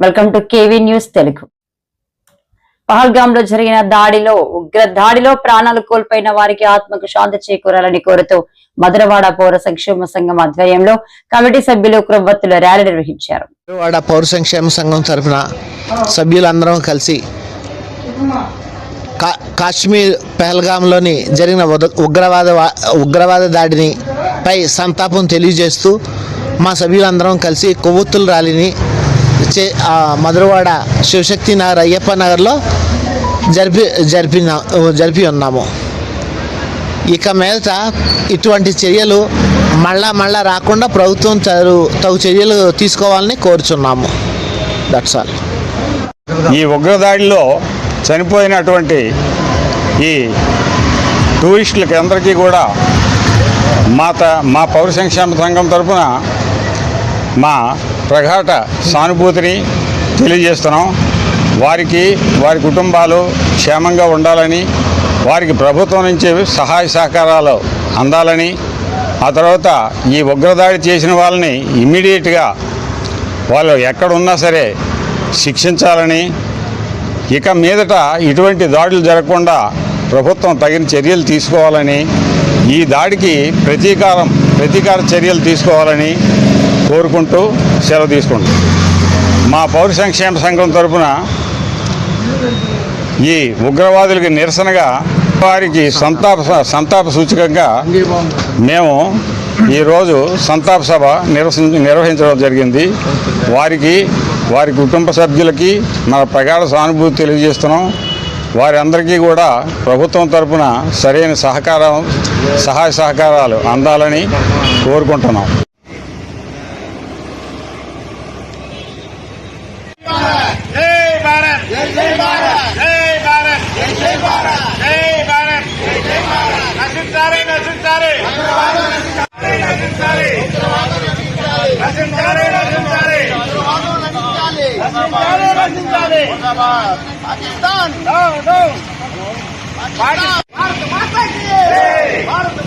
Welcome to KV news Telugu పహల్గామ్లో జరిగిన దాడిలో ఉగ్ర దాడిలో ప్రాణాలు కోల్పోయిన వారికి ఆత్మకు శాంతి చేకూరాలని కోరుతూ మధురవాడ పౌర సంక్షేమ సంఘం ఆధ్వర్యంలో కమిటీ సభ్యులు క్రొవ్వత్తుల ర్యాలీ నిర్వహించారు. మధురవాడ పౌర సంక్షేమ సంఘం తరఫున సభ్యులందరం కలిసి కాశ్మీర్ పెహల్గాంలోని జరిగిన ఉగ్రవాద ఉగ్రవాద దాడిని పై సంతాపం తెలియజేస్తూ మా సభ్యులందరం కలిసి కొవ్వొత్తుల ర్యాలీని చే మధురవాడ శివశక్తి నగర్ అయ్యప్ప నగర్లో జరిపి జరిపిన జరిపి ఉన్నాము. ఇక మీదట ఇటువంటి చర్యలు మళ్ళా మళ్ళా రాకుండా ప్రభుత్వం తగు తగు చర్యలు తీసుకోవాలని కోరుచున్నాము. దట్స్ ఆల్ ఈ ఉగ్రదాడిలో చనిపోయినటువంటి ఈ టూరిస్టులకి అందరికీ కూడా మా త మా పౌర సంక్షేమ సంఘం తరఫున మా ప్రగాఢ సానుభూతిని తెలియజేస్తున్నాం. వారికి వారి కుటుంబాలు క్షేమంగా ఉండాలని వారికి ప్రభుత్వం నుంచి సహాయ సహకారాలు అందాలని ఆ తర్వాత ఈ ఉగ్రదాడి చేసిన వాళ్ళని ఇమ్మీడియట్గా వాళ్ళు ఎక్కడున్నా సరే శిక్షించాలని ఇక మీదట ఇటువంటి దాడులు జరగకుండా ప్రభుత్వం తగిన చర్యలు తీసుకోవాలని ఈ దాడికి ప్రతీకారం ప్రతీకార చర్యలు తీసుకోవాలని కోరుకుంటూ సెలవు తీసుకుంటాం మా పౌర సంక్షేమ సంఘం తరపున ఈ ఉగ్రవాదులకి నిరసనగా వారికి సంతాప సంతాప సూచకంగా మేము ఈరోజు సంతాప సభ నిర్వహి నిర్వహించడం జరిగింది. వారికి వారి కుటుంబ సభ్యులకి మన ప్రగాఢ సానుభూతి తెలియజేస్తున్నాం. వారందరికీ కూడా ప్రభుత్వం తరపున సరైన సహకారం సహాయ సహకారాలు అందాలని కోరుకుంటున్నాం. జై భారత్. జై భారత్. జై భారత్. జై భారత్. జై భారత్. నశించాలి. నశించాలి నశించాలి నశించాలి. నశించాలి నశించాలి నశించాలి పాకిస్తాన్. No no. పాకిస్తాన్. భారత మాతా కీ జై. భారత